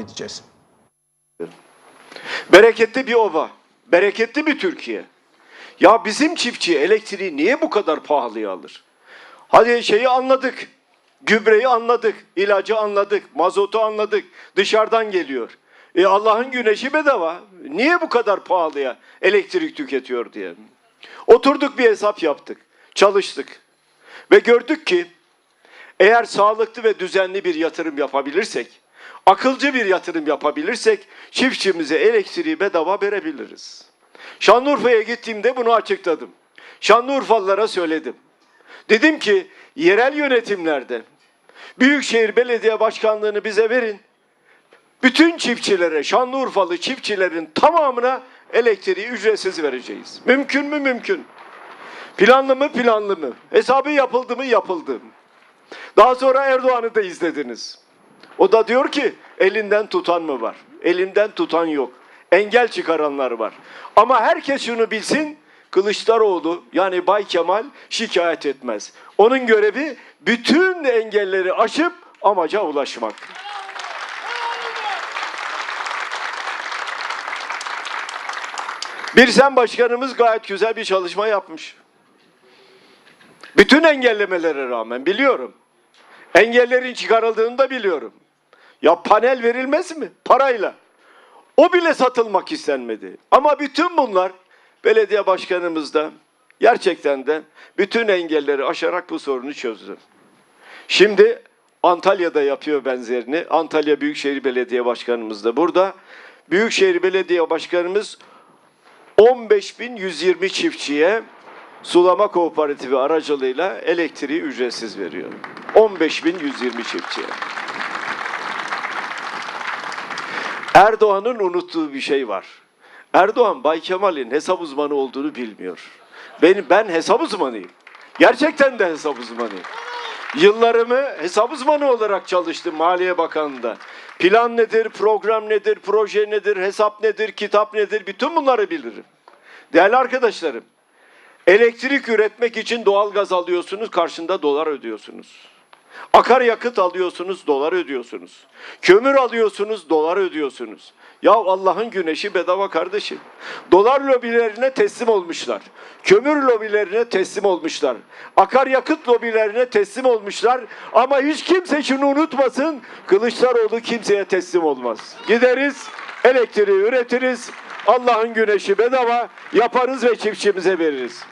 edeceğiz. Bereketli bir ova, bereketli bir Türkiye. Ya bizim çiftçi elektriği niye bu kadar pahalıya alır? Hadi şeyi anladık, gübreyi anladık, ilacı anladık, mazotu anladık, dışarıdan geliyor. E Allah'ın güneşi bedava. Niye bu kadar pahalıya elektrik tüketiyor diye. Oturduk bir hesap yaptık, çalıştık. Ve gördük ki eğer sağlıklı ve düzenli bir yatırım yapabilirsek, akılcı bir yatırım yapabilirsek çiftçimize elektriği bedava verebiliriz. Şanlıurfa'ya gittiğimde bunu açıkladım. Şanlıurfalılara söyledim. Dedim ki yerel yönetimlerde Büyükşehir Belediye Başkanlığını bize verin. Bütün çiftçilere, Şanlıurfalı çiftçilerin tamamına elektriği ücretsiz vereceğiz. Mümkün mü? Mümkün. Planlı mı? Planlı mı? Hesabı yapıldı mı? Yapıldı. Daha sonra Erdoğan'ı da izlediniz. O da diyor ki elinden tutan mı var? Elinden tutan yok. Engel çıkaranlar var. Ama herkes şunu bilsin. Kılıçdaroğlu yani Bay Kemal şikayet etmez. Onun görevi bütün engelleri aşıp amaca ulaşmak. Bir sen başkanımız gayet güzel bir çalışma yapmış. Bütün engellemelere rağmen biliyorum. Engellerin çıkarıldığını da biliyorum. Ya panel verilmez mi? Parayla. O bile satılmak istenmedi. Ama bütün bunlar belediye başkanımız da gerçekten de bütün engelleri aşarak bu sorunu çözdü. Şimdi Antalya'da yapıyor benzerini. Antalya Büyükşehir Belediye Başkanımız da burada. Büyükşehir Belediye Başkanımız 15.120 çiftçiye sulama kooperatifi aracılığıyla elektriği ücretsiz veriyor. 15.120 çiftçiye. Erdoğan'ın unuttuğu bir şey var. Erdoğan Bay Kemal'in hesap uzmanı olduğunu bilmiyor. Benim ben hesap uzmanıyım. Gerçekten de hesap uzmanıyım. Yıllarımı hesap uzmanı olarak çalıştım Maliye Bakanlığı'nda. Plan nedir, program nedir, proje nedir, hesap nedir, kitap nedir bütün bunları bilirim. Değerli arkadaşlarım, elektrik üretmek için doğal gaz alıyorsunuz, karşında dolar ödüyorsunuz. Akaryakıt alıyorsunuz, dolar ödüyorsunuz. Kömür alıyorsunuz, dolar ödüyorsunuz. Ya Allah'ın güneşi bedava kardeşim. Dolar lobilerine teslim olmuşlar. Kömür lobilerine teslim olmuşlar. Akaryakıt lobilerine teslim olmuşlar. Ama hiç kimse şunu unutmasın. Kılıçdaroğlu kimseye teslim olmaz. Gideriz, elektriği üretiriz. Allah'ın güneşi bedava yaparız ve çiftçimize veririz.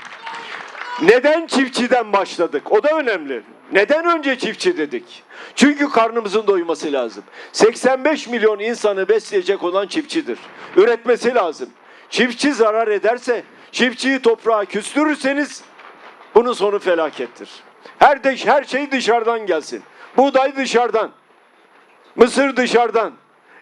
Neden çiftçiden başladık? O da önemli. Neden önce çiftçi dedik? Çünkü karnımızın doyması lazım. 85 milyon insanı besleyecek olan çiftçidir. Üretmesi lazım. Çiftçi zarar ederse, çiftçiyi toprağa küstürürseniz bunun sonu felakettir. Her de, her şey dışarıdan gelsin. Buğday dışarıdan, mısır dışarıdan,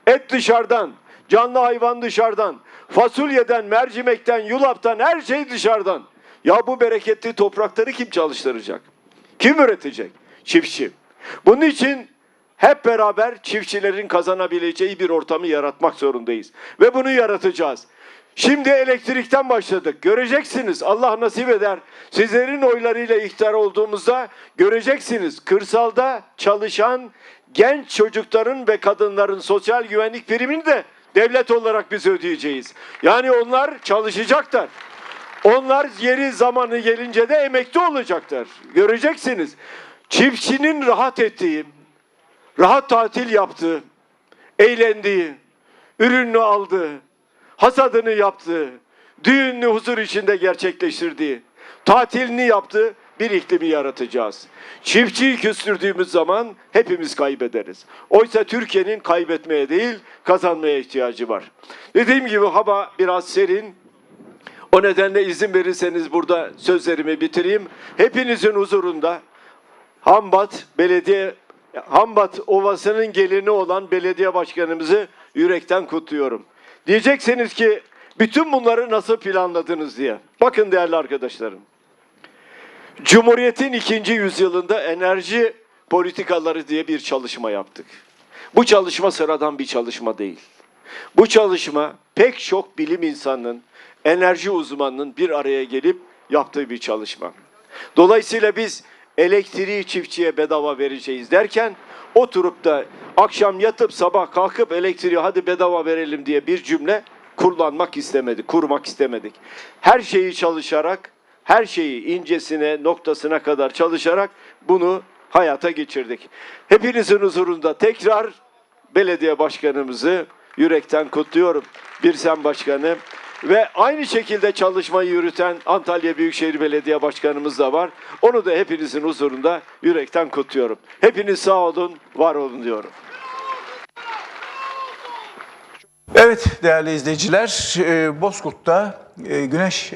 et dışarıdan, canlı hayvan dışarıdan, fasulyeden, mercimekten, yulaftan her şey dışarıdan. Ya bu bereketli toprakları kim çalıştıracak? Kim üretecek? Çiftçi. Bunun için hep beraber çiftçilerin kazanabileceği bir ortamı yaratmak zorundayız. Ve bunu yaratacağız. Şimdi elektrikten başladık. Göreceksiniz Allah nasip eder. Sizlerin oylarıyla iktidar olduğumuzda göreceksiniz. Kırsalda çalışan genç çocukların ve kadınların sosyal güvenlik primini de devlet olarak biz ödeyeceğiz. Yani onlar çalışacaklar. Onlar yeri zamanı gelince de emekli olacaklar. Göreceksiniz. Çiftçinin rahat ettiği, rahat tatil yaptığı, eğlendiği, ürününü aldığı, hasadını yaptığı, düğününü huzur içinde gerçekleştirdiği, tatilini yaptığı bir iklimi yaratacağız. Çiftçiyi küstürdüğümüz zaman hepimiz kaybederiz. Oysa Türkiye'nin kaybetmeye değil kazanmaya ihtiyacı var. Dediğim gibi hava biraz serin, o nedenle izin verirseniz burada sözlerimi bitireyim. Hepinizin huzurunda Hambat Belediye Hambat Ovası'nın gelini olan belediye başkanımızı yürekten kutluyorum. Diyeceksiniz ki bütün bunları nasıl planladınız diye. Bakın değerli arkadaşlarım. Cumhuriyet'in ikinci yüzyılında enerji politikaları diye bir çalışma yaptık. Bu çalışma sıradan bir çalışma değil. Bu çalışma pek çok bilim insanının, enerji uzmanının bir araya gelip yaptığı bir çalışma. Dolayısıyla biz elektriği çiftçiye bedava vereceğiz derken oturup da akşam yatıp sabah kalkıp elektriği hadi bedava verelim diye bir cümle kullanmak istemedik, kurmak istemedik. Her şeyi çalışarak, her şeyi incesine, noktasına kadar çalışarak bunu hayata geçirdik. Hepinizin huzurunda tekrar belediye başkanımızı yürekten kutluyorum. Birsen Başkanı ve aynı şekilde çalışmayı yürüten Antalya Büyükşehir Belediye Başkanımız da var. Onu da hepinizin huzurunda yürekten kutluyorum. Hepiniz sağ olun, var olun diyorum. Evet değerli izleyiciler, e, Bozkurt'ta e, güneş